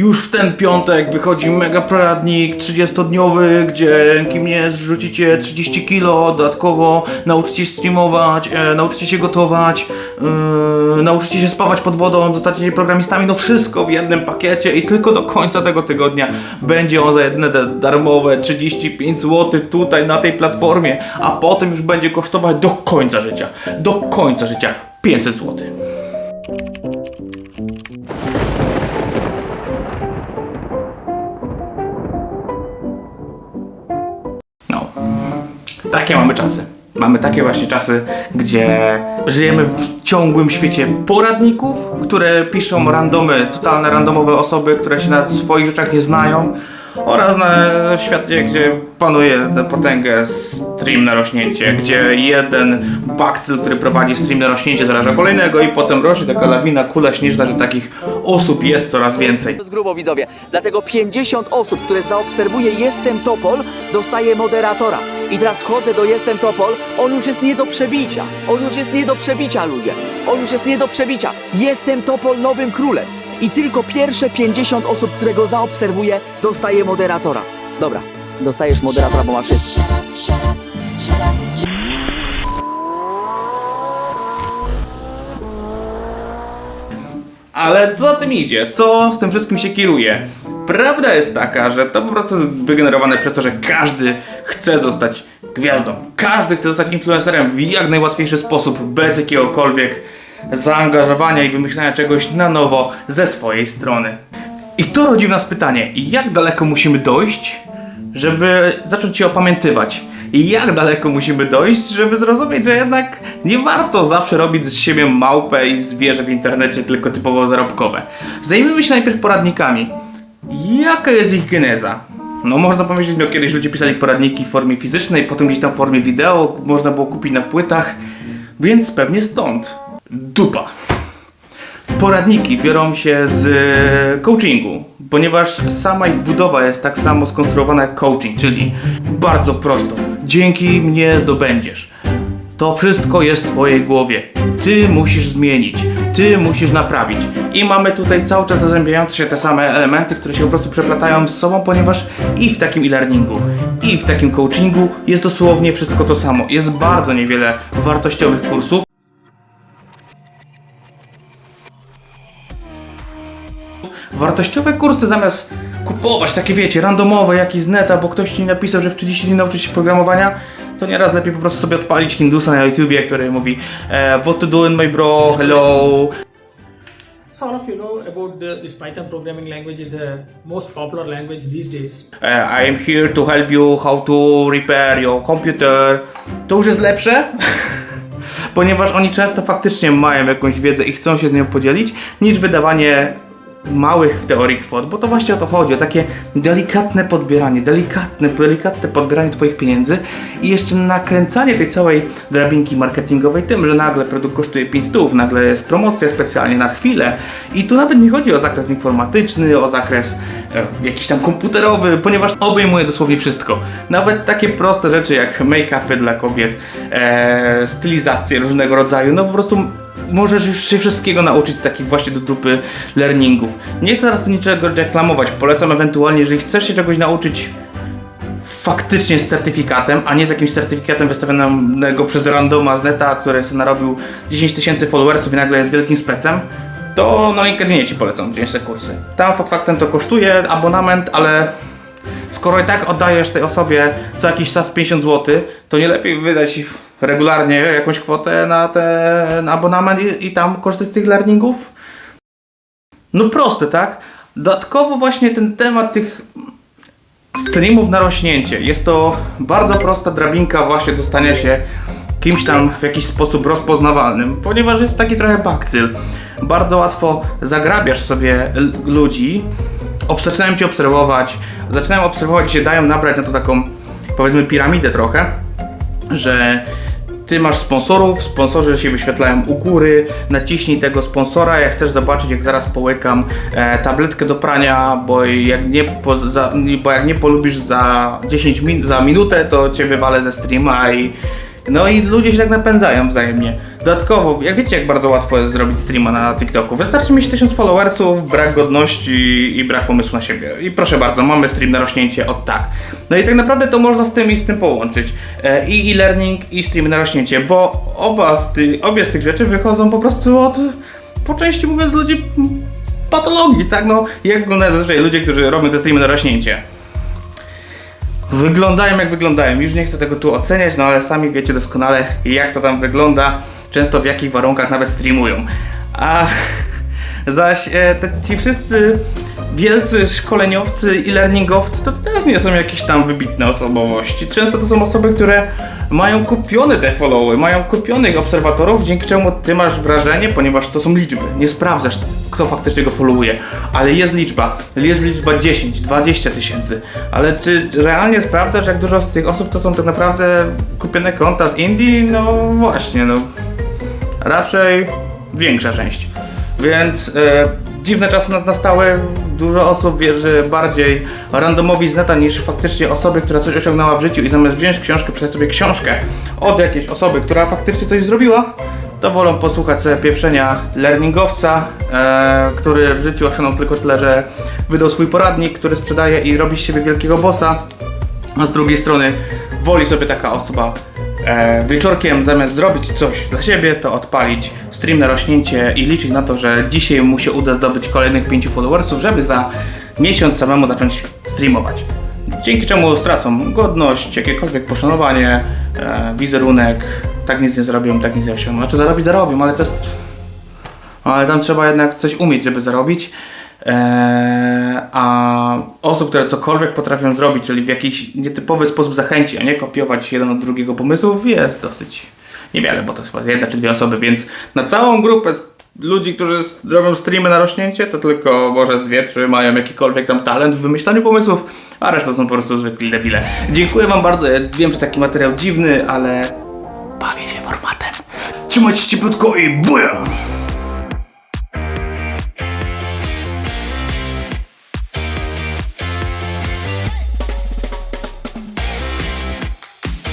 Już w ten piątek wychodzi mega poradnik 30-dniowy, gdzie dzięki mnie zrzucicie 30 kilo, dodatkowo nauczycie się streamować, e, nauczycie się gotować, e, nauczycie się spawać pod wodą, zostaniecie programistami, no wszystko w jednym pakiecie i tylko do końca tego tygodnia będzie on za jedne da- darmowe 35 zł tutaj na tej platformie, a potem już będzie kosztować do końca życia, do końca życia 500 zł. Takie mamy czasy. Mamy takie właśnie czasy, gdzie żyjemy w ciągłym świecie poradników, które piszą randomy, totalne randomowe osoby, które się na swoich rzeczach nie znają oraz na świecie, gdzie panuje potęgę stream na rośnięcie, gdzie jeden bakcyl, który prowadzi stream na rośnięcie zaraża kolejnego i potem rośnie taka lawina, kula śnieżna, że takich osób jest coraz więcej. Jest grubo widzowie. Dlatego 50 osób, które zaobserwuje Jestem Topol, dostaje moderatora. I teraz wchodzę do Jestem Topol, on już jest nie do przebicia. On już jest nie do przebicia, ludzie. On już jest nie do przebicia. Jestem Topol nowym królem. I tylko pierwsze 50 osób, które go zaobserwuje, dostaje moderatora. Dobra, dostajesz moderatora, bo masz. Ale co za tym idzie? Co z tym wszystkim się kieruje? Prawda jest taka, że to po prostu jest wygenerowane przez to, że każdy chce zostać gwiazdą. Każdy chce zostać influencerem w jak najłatwiejszy sposób, bez jakiegokolwiek zaangażowania i wymyślania czegoś na nowo ze swojej strony. I to rodzi w nas pytanie, jak daleko musimy dojść, żeby zacząć się opamiętywać? I jak daleko musimy dojść, żeby zrozumieć, że jednak nie warto zawsze robić z siebie małpę i zwierzę w internecie tylko typowo zarobkowe. Zajmijmy się najpierw poradnikami. Jaka jest ich geneza? No można powiedzieć, no kiedyś ludzie pisali poradniki w formie fizycznej, potem gdzieś tam w formie wideo, można było kupić na płytach, więc pewnie stąd. Dupa. Poradniki biorą się z e, coachingu, ponieważ sama ich budowa jest tak samo skonstruowana jak coaching, czyli bardzo prosto. Dzięki mnie zdobędziesz. To wszystko jest w Twojej głowie. Ty musisz zmienić, ty musisz naprawić. I mamy tutaj cały czas zazębiające się te same elementy, które się po prostu przeplatają z sobą, ponieważ i w takim e-learningu, i w takim coachingu jest dosłownie wszystko to samo. Jest bardzo niewiele wartościowych kursów. Wartościowe kursy zamiast kupować takie wiecie, randomowe jakieś z neta, bo ktoś ci napisał, że w 30 dni nauczyć się programowania, to nieraz lepiej po prostu sobie odpalić Hindusa na YouTubie, który mówi e, What to do in my bro, hello. sort of you know about the, this Python programming language is a most popular language these days. E, I am here to help you how to repair your computer. To już jest lepsze? Ponieważ oni często faktycznie mają jakąś wiedzę i chcą się z nią podzielić, niż wydawanie małych w teorii kwot, bo to właśnie o to chodzi, o takie delikatne podbieranie, delikatne, delikatne podbieranie Twoich pieniędzy i jeszcze nakręcanie tej całej drabinki marketingowej tym, że nagle produkt kosztuje 5 stów, nagle jest promocja specjalnie na chwilę i tu nawet nie chodzi o zakres informatyczny, o zakres e, jakiś tam komputerowy, ponieważ obejmuje dosłownie wszystko. Nawet takie proste rzeczy jak make-upy dla kobiet, e, stylizacje różnego rodzaju, no po prostu możesz już się wszystkiego nauczyć z takich właśnie do dupy learningów. Nie chcę teraz tu niczego reklamować, polecam ewentualnie, jeżeli chcesz się czegoś nauczyć faktycznie z certyfikatem, a nie z jakimś certyfikatem wystawionego przez randoma z neta, który sobie narobił 10 tysięcy followersów i nagle jest wielkim specem, to na LinkedInie Ci polecam wziąć te kursy. Tam fakt faktem to kosztuje abonament, ale skoro i tak oddajesz tej osobie co jakiś czas 50 zł, to nie lepiej wydać regularnie jakąś kwotę na ten abonament i, i tam korzystać z tych learningów? No proste, tak? Dodatkowo właśnie ten temat tych streamów na rośnięcie. Jest to bardzo prosta drabinka właśnie do stania się kimś tam w jakiś sposób rozpoznawalnym, ponieważ jest taki trochę bakcyl. Bardzo łatwo zagrabiasz sobie ludzi, zaczynają cię obserwować, zaczynają obserwować i się dają nabrać na to taką powiedzmy piramidę trochę, że ty masz sponsorów, sponsorzy się wyświetlają u góry, naciśnij tego sponsora, jak chcesz zobaczyć, jak zaraz połykam e, tabletkę do prania, bo jak nie, po, za, bo jak nie polubisz za 10 min, za minutę, to cię wywalę ze streama i, No i ludzie się tak napędzają wzajemnie. Dodatkowo, jak wiecie, jak bardzo łatwo jest zrobić streama na TikToku. Wystarczy mieć 1000 followersów, brak godności i brak pomysłu na siebie. I proszę bardzo, mamy stream na rośnięcie od tak. No i tak naprawdę to można z tym i z tym połączyć. E, I e-learning, i stream na rośnięcie, bo oba z ty, obie z tych rzeczy wychodzą po prostu od, po części mówiąc, ludzi patologii, tak? No, jak wyglądają zazwyczaj ludzie, którzy robią te streamy na rośnięcie? Wyglądają jak wyglądają. Już nie chcę tego tu oceniać, no ale sami wiecie doskonale jak to tam wygląda, często w jakich warunkach nawet streamują. A zaś e, te, ci wszyscy wielcy szkoleniowcy i learningowcy to też nie są jakieś tam wybitne osobowości. Często to są osoby, które mają kupione te followy, mają kupionych obserwatorów, dzięki czemu ty masz wrażenie, ponieważ to są liczby. Nie sprawdzasz, kto faktycznie go followuje, ale jest liczba. Jest liczba 10, 20 tysięcy. Ale czy realnie sprawdzasz, jak dużo z tych osób to są tak naprawdę kupione konta z Indii? No właśnie, no. Raczej większa część. Więc e, dziwne czasy nas nastały. Dużo osób wierzy bardziej randomowi z neta niż faktycznie osoby, która coś osiągnęła w życiu i zamiast wziąć książkę, przeczytać sobie książkę od jakiejś osoby, która faktycznie coś zrobiła, to wolą posłuchać sobie pieprzenia learningowca, e, który w życiu osiągnął tylko tyle, że wydał swój poradnik, który sprzedaje i robi z siebie wielkiego bossa. A z drugiej strony woli sobie taka osoba e, wieczorkiem zamiast zrobić coś dla siebie, to odpalić stream na rośnięcie i liczyć na to, że dzisiaj mu się uda zdobyć kolejnych 5 followersów, żeby za miesiąc samemu zacząć streamować. Dzięki czemu stracą godność, jakiekolwiek poszanowanie, e, wizerunek, tak nic nie zrobią, tak nic nie osiągną. Znaczy zarobić zarobią, ale to jest ale tam trzeba jednak coś umieć, żeby zarobić. Eee, a osób, które cokolwiek potrafią zrobić, czyli w jakiś nietypowy sposób zachęcić, a nie kopiować jeden od drugiego pomysłów, jest dosyć niewiele, bo to jest jedna czy dwie osoby, więc na całą grupę ludzi, którzy zrobią streamy na rośnięcie, to tylko może z dwie, trzy mają jakikolwiek tam talent w wymyślaniu pomysłów, a reszta są po prostu zwykli debile. Dziękuję wam bardzo, ja wiem, że taki materiał dziwny, ale bawię się formatem. Trzymajcie się cieplutko i buja!